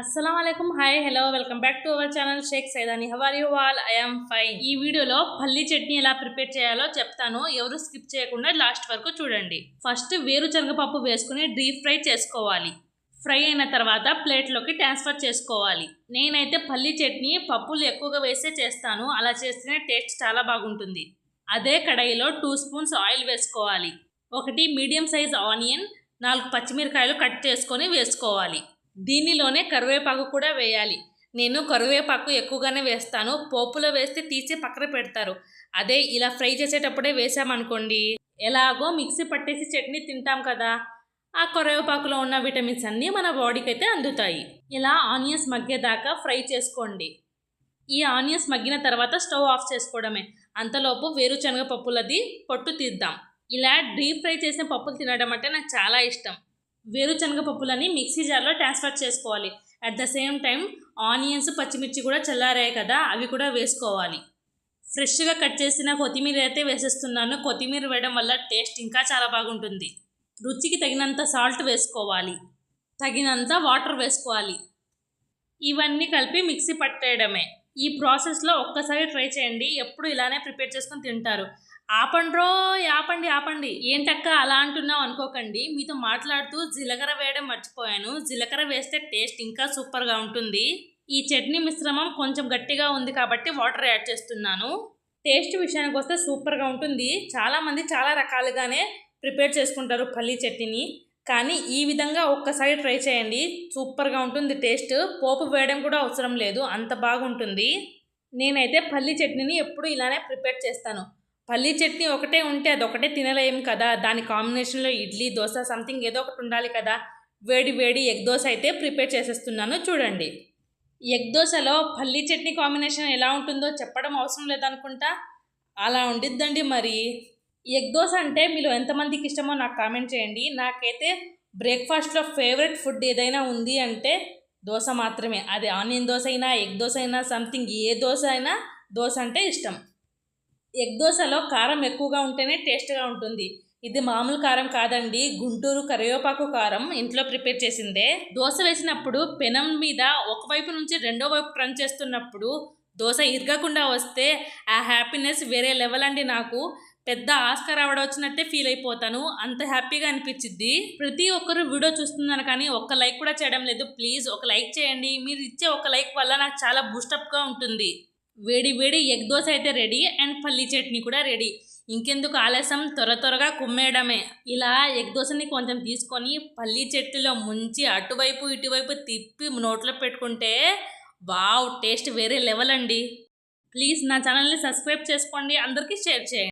అస్సలం అయికం hi hello welcome back to our channel Shaik Saidani హవారి వాల్ ఐఎమ్ ఫైన్ ఈ వీడియోలో పల్లి చట్నీ ఎలా ప్రిపేర్ చేయాలో చెప్తాను. ఎవరు స్కిప్ చేయకుండా లాస్ట్ వరకు చూడండి. ఫస్ట్ వేరుశనగపప్పు వేసుకుని డీప్ ఫ్రై చేసుకోవాలి. ఫ్రై అయిన తర్వాత ప్లేట్లోకి ట్రాన్స్ఫర్ చేసుకోవాలి. నేనైతే పల్లి చట్నీ పప్పులు ఎక్కువగా వేసే చేస్తాను. అలా చేస్తేనే టేస్ట్ చాలా బాగుంటుంది. అదే కడాయిలో టూ స్పూన్స్ ఆయిల్ వేసుకోవాలి. ఒకటి మీడియం సైజ్ ఆనియన్ నాలుగు పచ్చిమిరకాయలు కట్ చేసుకొని వేసుకోవాలి. దీనిలోనే కరివేపాకు కూడా వేయాలి. నేను కరివేపాకు ఎక్కువగానే వేస్తాను. పోపులో వేస్తే తీసి పక్కన పెడతారు. అదే ఇలా ఫ్రై చేసేటప్పుడే వేసామనుకోండి ఎలాగో మిక్సీ పట్టేసి చట్నీ తింటాం కదా. ఆ కరివేపాకులో ఉన్న విటమిన్స్ అన్నీ మన బాడీకి అయితే అందుతాయి. ఇలా ఆనియన్స్ మగ్గేదాకా ఫ్రై చేసుకోండి. ఈ ఆనియన్స్ మగ్గిన తర్వాత స్టవ్ ఆఫ్ చేసుకోవడమే. అంతలోపు వేరుశనగ పప్పులది పొట్టు తీద్దాం. ఇలా డీప్ ఫ్రై చేసిన పప్పులు తినడం అంటే నాకు చాలా ఇష్టం. వేరుశనగ పప్పులని మిక్సీ జార్లో ట్రాన్స్ఫర్ చేసుకోవాలి. At the same time onions పచ్చిమిర్చి కూడా చల్లారాయి కదా అవి కూడా వేసుకోవాలి. ఫ్రెష్గా కట్ చేసిన కొత్తిమీర అయితే వేసేస్తున్నాను. కొత్తిమీర వేయడం వల్ల టేస్ట్ ఇంకా చాలా బాగుంటుంది. రుచికి తగినంత సాల్ట్ వేసుకోవాలి. తగినంత వాటర్ వేసుకోవాలి. ఇవన్నీ కలిపి మిక్సీ పట్టేయడమే. ఈ ప్రాసెస్లో ఒక్కసారి ట్రై చేయండి. ఎప్పుడు ఇలానే ప్రిపేర్ చేసుకొని తింటారు. ఆపండ్రో ఆపండి ఆపండి. ఏంటక్క అలా అంటున్నావు అనుకోకండి. మీతో మాట్లాడుతూ జీలకర్ర వేయడం మర్చిపోయాను. జీలకర్ర వేస్తే టేస్ట్ ఇంకా సూపర్గా ఉంటుంది. ఈ చట్నీ మిశ్రమం కొంచెం గట్టిగా ఉంది కాబట్టి వాటర్ యాడ్ చేస్తున్నాను. టేస్ట్ విషయానికి వస్తే సూపర్గా ఉంటుంది. చాలామంది చాలా రకాలుగానే ప్రిపేర్ చేసుకుంటారు పల్లీ చట్నీని. కానీ ఈ విధంగా ఒక్కసారి ట్రై చేయండి. సూపర్గా ఉంటుంది టేస్ట్. పోపు వేయడం కూడా అవసరం లేదు. అంత బాగుంటుంది. నేనైతే పల్లీ చట్నీని ఎప్పుడు ఇలానే ప్రిపేర్ చేస్తాను. పల్లీ చట్నీ ఒకటే ఉంటే అది ఒకటే తినలేం కదా. దాని కాంబినేషన్లో ఇడ్లీ దోశ సంథింగ్ ఏదో ఒకటి ఉండాలి కదా. వేడి వేడి ఎగ్ దోశ అయితే ప్రిపేర్ చేసేస్తున్నాను చూడండి. ఎగ్ దోశలో పల్లీ చట్నీ కాంబినేషన్ ఎలా ఉంటుందో చెప్పడం అవసరం లేదనుకుంటా? అలా ఉండిద్దండి మరి. ఎగ్ దోశ అంటే మీరు ఎంతమందికి ఇష్టమో నాకు కామెంట్ చేయండి. నాకైతే బ్రేక్ఫాస్ట్లో ఫేవరెట్ ఫుడ్ ఏదైనా ఉంది అంటే దోశ మాత్రమే. అది ఆనియన్ దోశ అయినా ఎగ్ దోశ అయినా సంథింగ్ ఏ దోశ అయినా దోశ అంటే ఇష్టం. ఎగ్ దోశలో కారం ఎక్కువగా ఉంటేనే టేస్ట్గా ఉంటుంది. ఇది మామూలు కారం కాదండి. గుంటూరు కరివేపాకు కారం ఇంట్లో ప్రిపేర్ చేసిందే. దోశ వేసినప్పుడు పెనం మీద ఒకవైపు నుంచి రెండో వైపు టర్న్ చేస్తున్నప్పుడు దోశ ఇరగకుండా వస్తే ఆ హ్యాపీనెస్ వేరే లెవెల్ అండి నాకు. పెద్ద ఆస్కర్ అవార్డు వచ్చినట్టే ఫీల్ అయిపోతాను. అంత హ్యాపీగా అనిపించింది ప్రతి ఒక్కరు వీడియో చూస్తున్నాను కానీ ఒక్క లైక్ కూడా చేయడం లేదు. ప్లీజ్ ఒక లైక్ చేయండి. మీరు ఇచ్చే ఒక లైక్ వల్ల నాకు చాలా బూస్టప్గా ఉంటుంది. వేడి వేడి ఎగ్ దోశ అయితే రెడీ అండ్ పల్లీ చట్నీ కూడా రెడీ ఇంకెందుకు ఆలస్యం? త్వర త్వరగా కుమ్మేయడమే. ఇలా ఎగ్ దోశని కొంచెం తీసుకొని పల్లీ చట్నీలో ముంచి అటువైపు ఇటువైపు తిప్పి నోట్లో పెట్టుకుంటే వావ్ టేస్ట్ వేరే లెవెల్ అండి. ప్లీజ్ నా ఛానల్ని సబ్స్క్రైబ్ చేసుకోండి. అందరికీ షేర్ చేయండి.